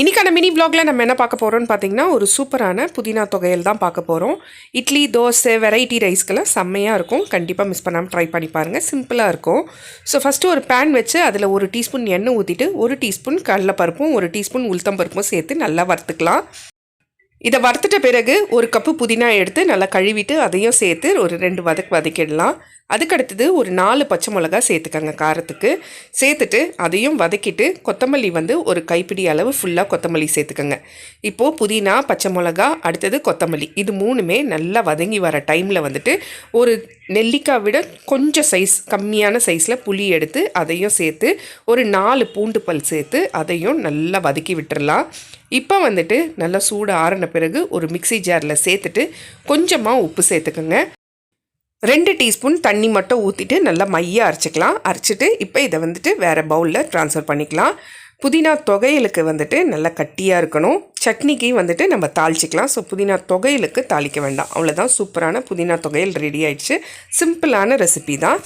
இன்றைக்கான மினி vlogல நம்ம என்ன பார்க்க போகிறோம்னு பார்த்தீங்கன்னா ஒரு சூப்பரான புதினா தொகையல் தான் பார்க்க போகிறோம் இட்லி தோசை வெரைட்டி ரைஸ்க்கெல்லாம் செம்மையாக இருக்கும். கண்டிப்பாக மிஸ் பண்ணாமல் ட்ரை பண்ணி பாருங்கள் சிம்பிளாக இருக்கும். ஸோ ஃபஸ்ட்டு ஒரு பேன் வச்சு அதில் ஒரு டீஸ்பூன் எண்ணெய் ஊற்றிட்டு ஒரு டீஸ்பூன் கடலைப்பருப்பும் ஒரு டீஸ்பூன் உளுத்தம்பருப்பும் சேர்த்து நல்லா வறுத்துக்கலாம். இதை வறுத்துட்ட பிறகு ஒரு கப்பு புதினா எடுத்து நல்லா கழுவிட்டு அதையும் சேர்த்து ஒரு ரெண்டு வதக்கு வதக்கிடலாம். அதுக்கடுத்தது ஒரு நாலு பச்சை மிளகா சேர்த்துக்கங்க காரத்துக்கு. சேர்த்துட்டு அதையும் வதக்கிட்டு கொத்தமல்லி வந்து ஒரு கைப்பிடி அளவு ஃபுல்லாக கொத்தமல்லி சேர்த்துக்கங்க. இப்போது புதினா பச்சை மிளகா அடுத்தது கொத்தமல்லி. இது மூணுமே நல்லா வதங்கி வர டைமில் வந்துட்டு ஒரு நெல்லிக்காய் விட கொஞ்சம் சைஸ் கம்மியான சைஸில் புளி எடுத்து அதையும் சேர்த்து ஒரு நாலு பூண்டு பல் சேர்த்து அதையும் நல்லா வதக்கி விட்டுறலாம். இப்போ வந்துட்டு நல்லா சூடு ஆறின பிறகு ஒரு மிக்ஸி ஜாரில் சேர்த்துட்டு கொஞ்சமாக உப்பு சேர்த்துக்கோங்க. ரெண்டு டீஸ்பூன் தண்ணி மட்டும் ஊற்றிட்டு நல்லா மையாக அரைச்சிக்கலாம். அரைச்சிட்டு இப்போ இதை வந்துட்டு வேறு பவுலில் ட்ரான்ஸ்ஃபர் பண்ணிக்கலாம். புதினா தொகையலுக்கு வந்துட்டு நல்லா கட்டியாக இருக்கணும். சட்னிக்கு வந்துட்டு நம்ம தாளிச்சிக்கலாம். ஸோ புதினா தொகையலுக்கு தாளிக்க வேண்டாம். அவ்வளோதான் சூப்பரான புதினா தொகையல் ரெடி ஆயிடுச்சு. சிம்பிளான ரெசிபி தான்.